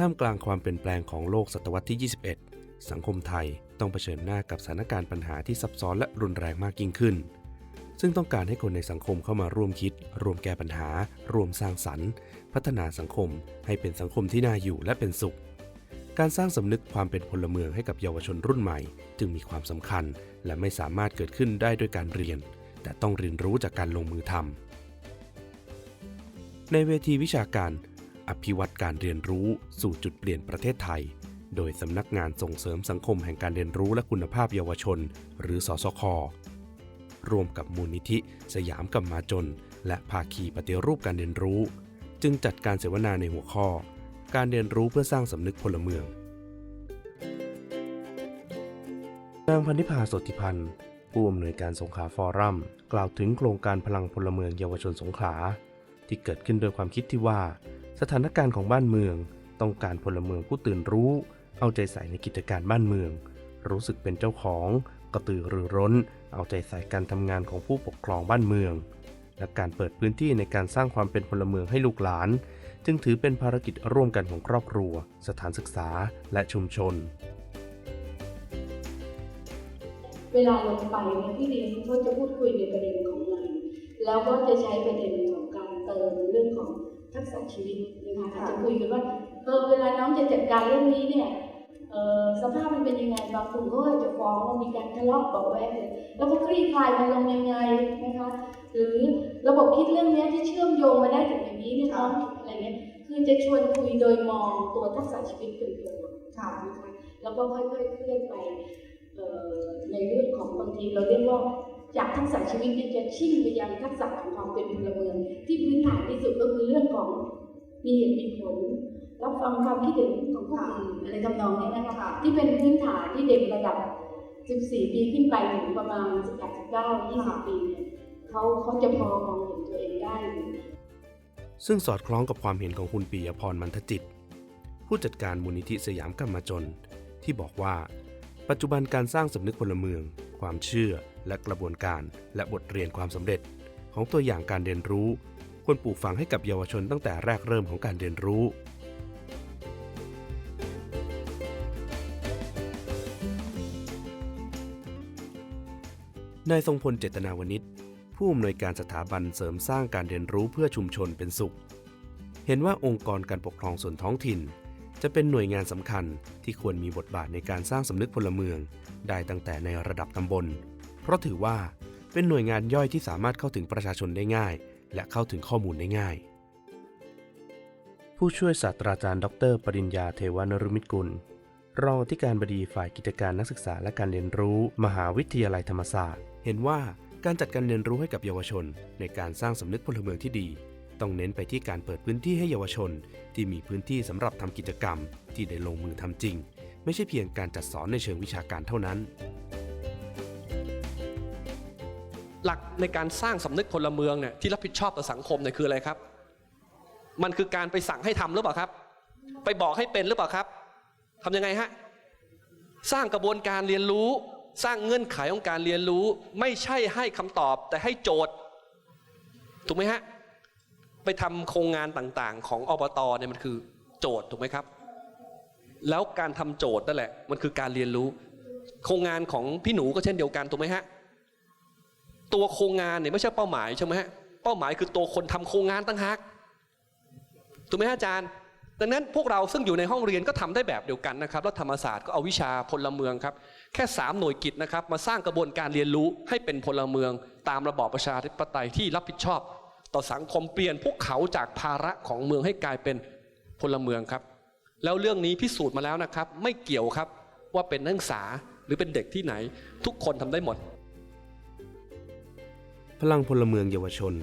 ท่ามกลางความเปลี่ยนแปลงของโลกศตวรรษที่ 21 สังคมไทยต้องเผชิญหน้ากับสถานการณ์ปัญหาที่ซับซ้อนและรุนแรงมากยิ่งขึ้น ซึ่งต้องการให้คนในสังคมเข้ามาร่วมคิด ร่วมแก้ปัญหา ร่วมสร้างสรรค์ พัฒนาสังคม ให้เป็นสังคมที่น่าอยู่และเป็นสุข การสร้างสำนึกความเป็นพลเมืองให้กับเยาวชนรุ่นใหม่ จึงมีความสำคัญ และไม่สามารถเกิดขึ้นได้ด้วยการเรียน แต่ต้องเรียนรู้จากการลงมือทำในเวทีวิชาการ อภิวัตการเรียนรู้สู่จุดเปลี่ยนประเทศไทย โดยสำนักงานส่งเสริมสังคมแห่งการเรียนรู้และคุณภาพเยาวชน หรือสสคร่วมกับมูลนิธิ สยามกำมมาจน และภาคีปฏิรูปการเรียนรู้ จึงจัดการเสวนาในหัวข้อ การเรียนรู้เพื่อสร้างสำนึกพลเมืองนางพันธิพาสดิพันธ์ผู้อำนวยการสงขลาฟอรัม กล่าวถึงโครงการพลังพลเมืองเยาวชนสงขลา ที่เกิดขึ้นโดยความคิดที่ว่า สถานการณ์ของบ้านเมือง ต้องการพลเมืองผู้ตื่นรู้ เอาใจใส่ในกิจการบ้านเมือง รู้สึกเป็นเจ้าของ กระตือรือร้น เอาใจใส่การทำงานของผู้ปกครองบ้านเมือง และการเปิดพื้นที่ในการสร้างความเป็นพลเมืองให้ลูกหลาน จึงถือเป็นภารกิจร่วมกันของครอบครัว สถานศึกษาและชุมชนเวลาลงไปเนี่ยพี่เลี้ยงเขาจะพูดคุยในประเด็นของงานแล้วก็จะใช้ประเด็นของการเติมเรื่องของ ทักษะชีวิตนะคะอาจจะคุยกันว่าเออเวลาน้องจะจัดการเรื่องนี้เนี่ยเออสภาพมันเป็นยังไงบางกลุ่มก็อาจจะฟ้องว่ามีการทะเลาะเบาะแวงเลยแล้วก็คลี่คลายมันลงยังไงนะคะหรือระบบคิดเรื่องเนี้ยที่เชื่อมโยงมาได้ถึงอย่างนี้เนี่ยน้องอะไรเงี้ยคือจะชวนคุยโดยมองตัวทักษะชีวิตเป็นตัวค่ะนะคะแล้วก็ค่อยๆเคลื่อนไปเอ่อในเรื่องของบางทีเราเรียกว่าจากทักษะชีวิตเนี่ยจะชิ่งไปยังทักษะของความเป็นพลเมืองที่พื้นฐานที่สุดก็คือเรื่องของมีเหตุมีผล รับฟังความคิดเห็นของผู้อื่นอะไรทำนองนี้นะคะที่เป็นพื้นฐานที่เด็กระดับ 14 ปีขึ้นไปถึงประมาณ 18 19 20 ปีเนี่ยเขาเขาจะพอมองเห็นตัวเองได้ ซึ่งสอดคล้องกับความเห็นของคุณปียพรมันทจิต ผู้จัดการมูลนิธิสยามกำมาจน ที่บอกว่า ปัจจุบันการสร้างสำนึกพลเมือง ความเชื่อและกระบวนการและบทเรียนความสำเร็จของตัวอย่างการเรียนรู้ ควรปลูกฝังให้กับเยาวชนตั้งแต่แรกเริ่มของการเรียนรู้ นายทรงพลเจตนาวนิชผู้อำนวยการสถาบันเสริมสร้างการเรียนรู้เพื่อชุมชนเป็นสุข เห็นว่าองค์กรการปกครองส่วนท้องถิ่น จะเป็นหน่วยงานสำคัญที่ควรมีบทบาทในการสร้างสำนึกพลเมือง ได้ตั้งแต่ในระดับตำบล เพราะถือว่าเป็นหน่วยงานย่อยที่สามารถเข้าถึงประชาชนได้ง่าย และเข้าถึงข้อมูลได้ง่าย ผู้ช่วยศาสตราจารย์ ดร ปริญญาเทวานรุมิตกุล รองอธิการบดีฝ่ายกิจการนักศึกษาและการเรียนรู้ มหาวิทยาลัยธรรมศาสตร์ เห็นว่าการจัดการเรียนรู้ให้กับเยาวชน ในการสร้างสำนึกพลเมืองที่ดี ต้องเน้นไปที่การเปิดพื้นที่ให้เยาวชน ที่มีพื้นที่สำหรับทำกิจกรรม ที่ได้ลงมือทำจริง ไม่ใช่เพียงการจัดสอนในเชิงวิชาการเท่านั้น หลักในการสร้างสำนึกพลเมืองเนี่ยที่รับผิดชอบต่อสังคมเนี่ยคืออะไรครับ มันคือการไปสั่งให้ทำหรือเปล่าครับ ไปบอกให้เป็นหรือเปล่าครับทำยังไงฮะสร้างกระบวนการเรียนรู้ สร้างเงื่อนไขของการเรียนรู้ ไม่ใช่ให้คำตอบ แต่ให้โจทย์ ถูกไหมฮะไปทำโครงงานต่างๆ ของอบตเนี่ยมันคือโจทย์ถูกไหมครับ แล้วการทำโจทย์นั่นแหละ มันคือการเรียนรู้ โครงงานของพี่หนูก็เช่นเดียวกันถูกไหมฮะ ตัวโครงงานเนี่ยไม่ใช่เป้าหมายใช่ไหมฮะเป้าหมายคือตัวคนทำโครงงานตั้งหากถูกไหมฮะอาจารย์ ดังนั้นพวกเราซึ่งอยู่ในห้องเรียนก็ทำได้แบบเดียวกันนะครับแล้วธรรมศาสตร์ก็เอาวิชาพลเมืองครับ แค่ 3 หน่วยกิจนะครับ มาสร้างกระบวนการเรียนรู้ให้เป็นพลเมือง ตามระบอบประชาธิปไตยที่รับผิดชอบ ต่อสังคมเปลี่ยนพวกเขาจากภาระของเมืองให้กลายเป็นพลเมืองครับ แล้วเรื่องนี้พิสูจน์มาแล้วนะครับ ไม่เกี่ยวครับว่าเป็นนักศึกษาหรือเป็นเด็กที่ไหน ทุกคนทำได้หมด พลังพลเมืองเยาวชน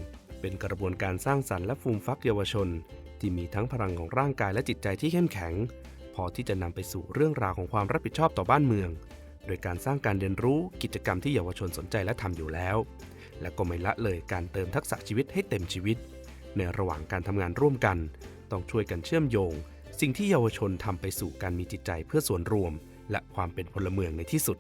เป็นกระบวนการสร้างสรรค์และฟูมฟักเยาวชน ที่มีทั้งพลังของร่างกายและจิตใจที่เข้มแข็ง พอที่จะนำไปสู่เรื่องราวของความรับผิดชอบต่อบ้านเมือง โดยการสร้างการเรียนรู้กิจกรรมที่เยาวชนสนใจและทำอยู่แล้ว และก็ไม่ละเลยการเติมทักษะชีวิตให้เต็มชีวิต ในระหว่างการทำงานร่วมกัน ต้องช่วยกันเชื่อมโยง สิ่งที่เยาวชนทำไปสู่การมีจิตใจเพื่อส่วนรวม และความเป็นพลเมืองในที่สุด